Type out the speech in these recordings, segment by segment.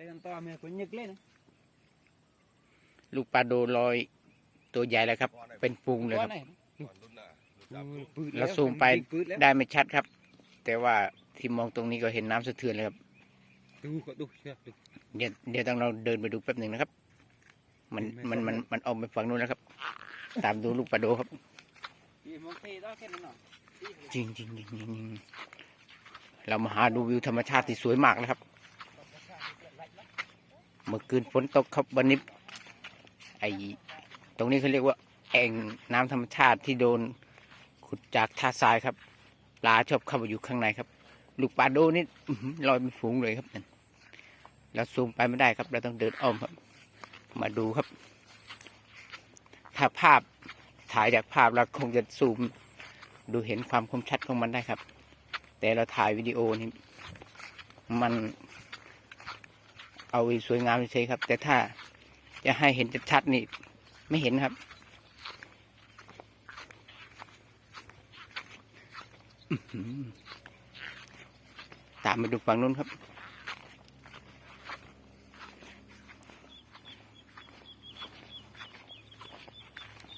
ล่นลูกปลาโดลอยตัวใหญ่แล้วครับ เป็นฟูงเลยครับ เราซูมไปได้ไม่ชัดครับ แต่ว่าที่มองตรงนี้ก็เห็นน้ำสะเทือนเลยครับดูก็ดูเชื่อดูเดี๋ยวเดี๋ยวต้องเราเดินไปดูแป๊บหนึ่งนะครับ มันไม่มันไม่มันมันออกไปฝั่งนู้นแล้วครับ ตามดูลูกปลาโดครับพี่มองเทได้แค่นั้นเนาะจริงจริงจริงจริงจริงเรามาหาดูวิวธรรมชาติที่สวยมากนะครับ เมื่อคืนฝนตกครับวันนี้ไอตรงนี้เขาเรียกว่าแอ่งน้ำธรรมชาติที่โดนขุดจากท่าทรายครับปลาชอบเข้าไปอยู่ข้างในครับ ลูกปลาโดนี่ลอยเป็นฝูงเลยครับนั่นเราซูมไปไม่ได้ครับ เราต้องเดินอ้อมครับ มาดูครับ ถ้าภาพถ่ายจากภาพเราคงจะซูม ดูเห็นความคมชัดของมันได้ครับ แต่เราถ่ายวิดีโอนี่มัน เอาสวยงามเฉยครับ แต่ถ้าจะให้เห็นชัดๆนี่ไม่เห็นครับตามไปดูฝั่งนู้นครับ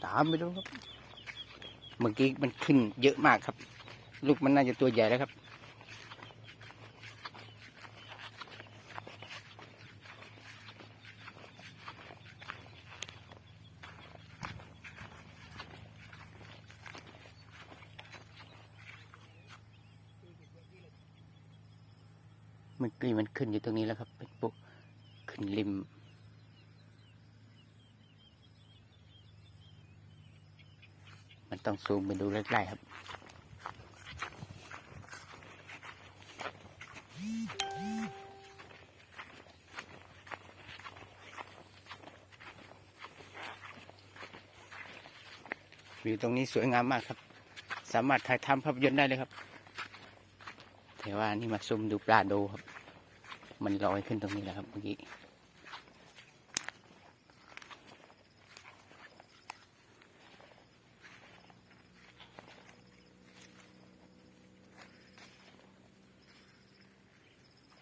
ตามไปดูครับ เมื่อกี้มันขึ้นเยอะมากครับ ลูกมันน่าจะตัวใหญ่แล้วครับ มื่อกี้มันขึ้นอยู่ตรงนี้แล้วครับ เป็นปุ๊บขึ้นริม มันต้องซูมไปดูใกล้ๆครับวิวตรงนี้สวยงามมากครับ สามารถถ่ายทำภาพยนตร์ได้เลยครับ แต่ว่านี่มาซูมดูปลาโดครับ มันลอยขึ้นตรงนี้แหละครับเมื่อกี้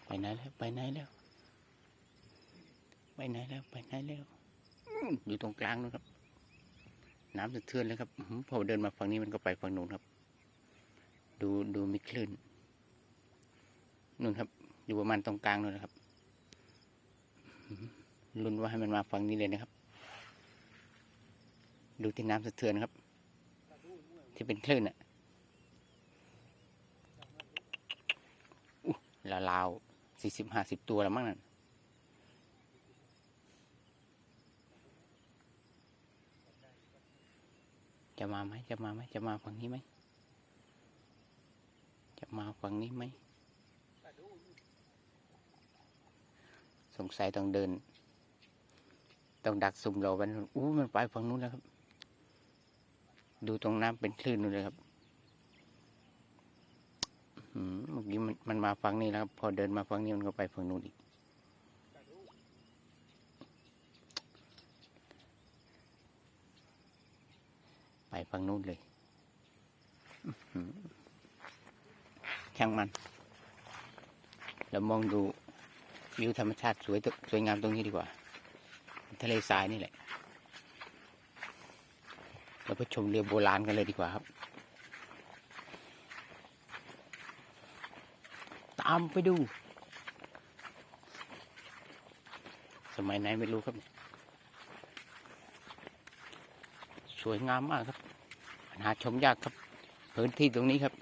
ไปไหนแล้วไปไหนแล้วไปไหนแล้วไปไหนแล้วอยู่ตรงกลางนู้นครับ น้ำสะเทือนเลยครับอื้อหือพอเดินมาฝั่งนี้มันก็ไปฝั่งนู้นครับ ดูดูมีคลื่น นู่นครับ อยู่ประมาณตรงกลางนู่นนะครับลุ้นว่าให้มันมาฝั่งนี้เลยนะครับ ดูที่น้ำสะเทือนครับ ที่เป็นคลื่นอะลาลาวสี่สิบห้าสิบตัวแล้วมั้งนั่นจะมาไหมจะมาไหมจะมาฝั่งนี้ไหมจะมาฝั่งนี้ไหม สงสัยต้องเดิน ต้องดักสุ่มเราไว้นู่นอู้มันไปฝั่งนู้นแล้วครับ ดูตรงน้ำเป็นคลื่นนู่นเลยครับเมื่อกี้มันมันมาฝั่งนี้แล้วครับพอเดินมาฝั่งนี้มันก็ไปฝั่งนู้นอีกไปฝั่งนู้นเลยอื้อหือช่างมันเรามองดู วิวธรรมชาติสวยตสวยงามตรงนี้ดีกว่า ทะเลทรายนี่แหละ เราไปชมเรือโบราณกันเลยดีกว่าครับ ตามไปดู สมัยไหนไม่รู้ครับ สวยงามมากครับ หาชมยากครับ พื้นที่ตรงนี้ครับ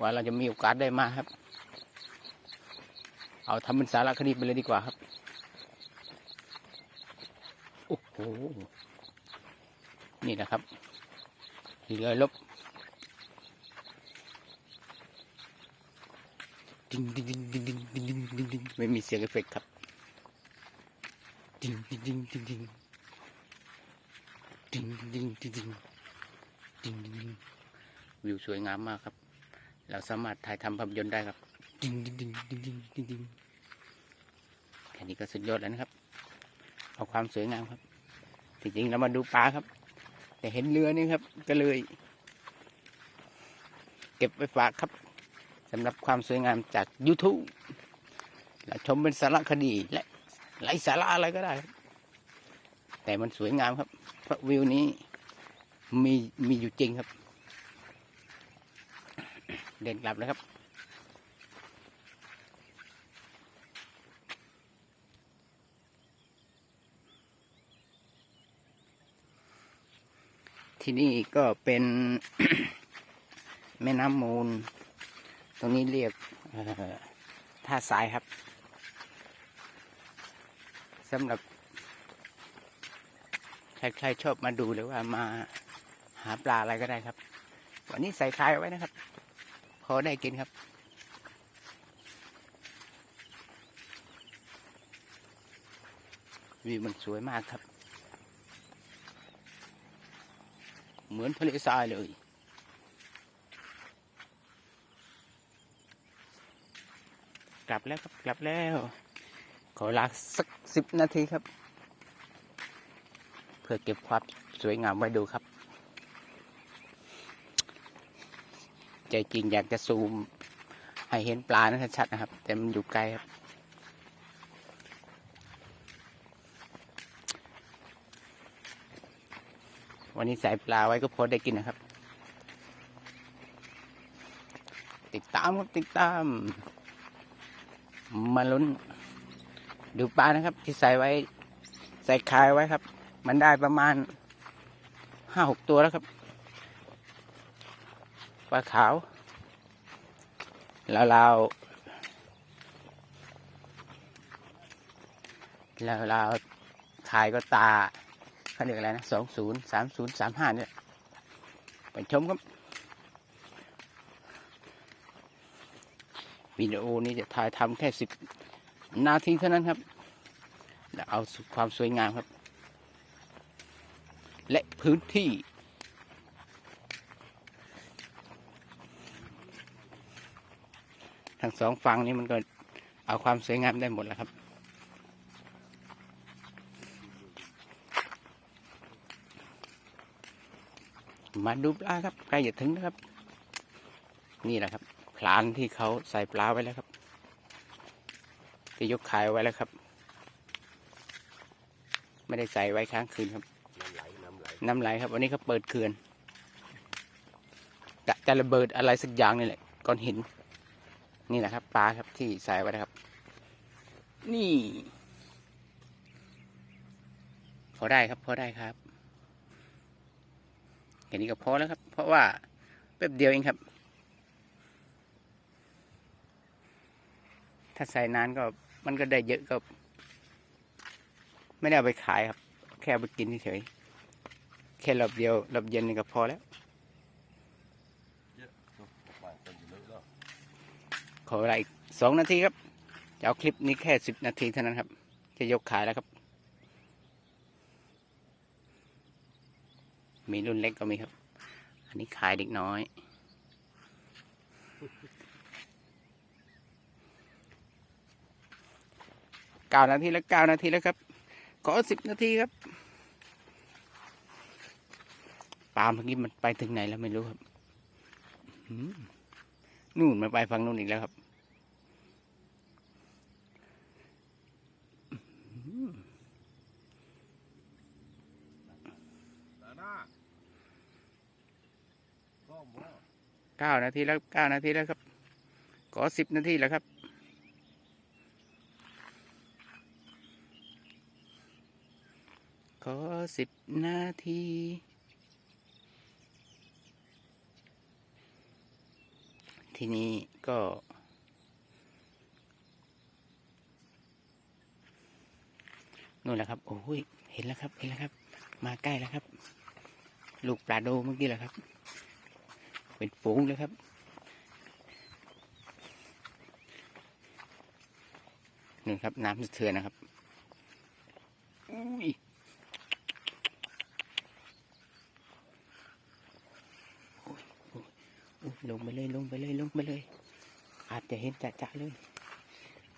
ว่าเราจะมีโอกาสได้มาครับ เอาทำเป็นสารคดีไปเลยดีกว่าครับ โอ้โห นี่นะครับ เรือลบดิงดิงดิงดิงดิงดิงดิงดิงดิงไม่มีเสียงเอฟเฟกครับดิงดิงดิงดิงดิงดิงดิงดิงดิงดิงดิงดิงวิวสวยงามมากครับ เราสามารถถ่ายทำภาพยนตร์ได้ครับดิงดิงดิงดิ ค่นี้ก็สุดยอดแล้วนะครับ เอาความสวยงามครับ จริงๆเรามาดูปลาครับ แต่เห็นเรือนี่ครับ ก็เลย เก็บไว้ฝากครับสำหรับความสวยงามจาก YouTube และชมเป็นสารคดีและไร้สาระอะไรก็ได้ แต่มันสวยงามครับ เพราะวิวนี้มีมีอยู่จริงครับ เดินกลับแล้วครับ ที่นี่ก็เป็นแม่น้ำมูล ตรงนี้เรียกท่าทรายครับสำหรับใครๆชอบมาดูหรือว่ามาหาปลาอะไรก็ได้ครับ วันนี้ใส่คายไว้นะครับ พอได้กินครับ วิวมันสวยมากครับ เหมือนทะเลทรายเลย กลับแล้วครับกลับแล้ว ขอลาสักสิบนาทีครับ เพื่อเก็บความสวยงามไว้ดูครับ ใจจริงอยากจะซูมให้เห็นปลานะชัดนะครับ แต่มันอยู่ไกลครับ วันนี้ใส่ปลาไว้ก็พอได้กินนะครับ ติดตามครับติดตาม มาลุ้น ดูปลานะครับ ที่ใส่ไว้ ใส่คายไว้ครับ มันได้ประมาณห้าหกตัวแล้วครับปลาขาวแล้วเราแล้วเราขายก็ตา เขาเรียกอะไรนะสองศูนย์สามศูนย์สามห้าเนี่ยไปชมครับวิดีโอนี้จะถ่ายทำแค่สิบนาทีเท่านั้นครับแล้วเอาความสวยงามครับ และพื้นที่ทั้งสองฝั่งนี้มันก็เอาความสวยงามได้หมดแล้วครับ มาดูปลาครับใกล้จะถึงนะครับ นี่แหละครับพลานที่เขาใส่ปลาไว้แล้วครับที่ยกขายไว้แล้วครับ ไม่ได้ใส่ไว้ค้างคืนครับน้ำไหลครับวันนี้เขาเปิดเขื่อนกะจะระเบิดอะไรสักอย่างนี่แหละก้อนหิน นี่แหละครับปลาครับที่ใส่ไว้นะครับ นี่พอได้ครับพอได้ครับแค่นี้ก็พอแล้วครับ เพราะว่าแป๊บเดียวเองครับ ถ้าใส่นานก็มันก็ได้เยอะก็ ไม่ได้เอาไปขายครับ แค่เอาไปกินเฉยแค่รอบเดียวรอบเย็นนี่ก็พอแล้ว ขอเวลาอีกสองนาทีครับ จะเอาคลิปนี้แค่สิบนาทีเท่านั้นครับ จะยกขายแล้วครับ มีรุ่นเล็กก็มีครับ อันนี้ขายเด็กน้อย เก้านาทีแล้วเก้านาทีแล้วครับ ขอสิบนาทีครับ ปลาเมื่อกี้มันไปถึงไหนแล้วไม่รู้ครับนู่นมันไปฝั่งนู่นอีกแล้วครับอืม เก้านาทีแล้วเก้านาทีแล้วครับ ขอสิบนาทีแล้วครับขอสิบนาที ทีนี้ก็ นู่นแหละครับ โอ้ย เห็นแล้วครับ เห็นแล้วครับ มาใกล้แล้วครับ ลูกปลาโดเมื่อกี้แหละครับ เป็นฝูงเลยครับนู่ครับน้ำสะเทือนนะครับอุ้ยลงไปเลยลงไปเลยลงไปเลย อาจจะเห็นจะจะเลย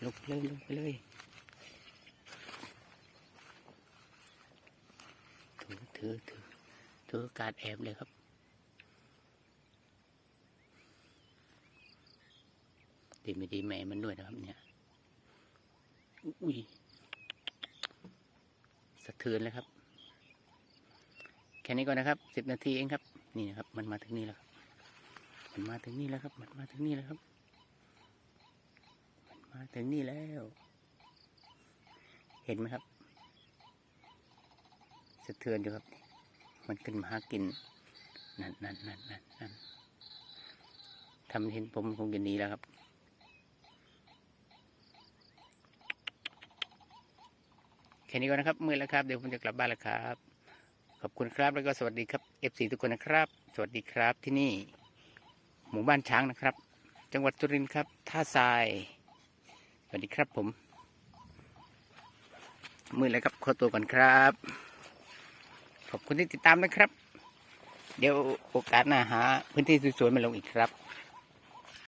ลงไปเลยลงไปเลยถือถือถือถือการแอบเลยครับ ดีไม่ดีแม่มันด้วยนะครับ เนี่ย อุ้ยสะเทือนเลยครับ แค่นี้ก่อนนะครับสิบนาทีเองครับ นี่นะครับ มันมาถึงนี่แล้วครับ มันมาถึงนี่แล้วครับ มันมาถึงนี่แล้วครับ มันมาถึงนี่แล้ว เห็นไหมครับสะเทือนอยู่ครับ มันขึ้นมาหากิน นั่นนั่นนั่นนั่นนั่นทำเห็นผมคงจะหนีแล้วครับ ค่นี้ก่อนนะครับมือแล้วครับเดี๋ยวผมจะกลับบ้านแล้วครับ ขอบคุณครับแล้วก็สวัสดีครับ FC ทุกคนนะครับ สวัสดีครับที่นี่ หมู่บ้านช้างนะครับ จังหวัดสุรินทร์ครับท่าทราย สวัสดีครับผมมือแล้วครับขอตัวก่อนครับ ขอบคุณที่ติดตามนะครับ เดี๋ยวโอกาสหน้าหาพื้นที่สวยๆมาลงอีกครับ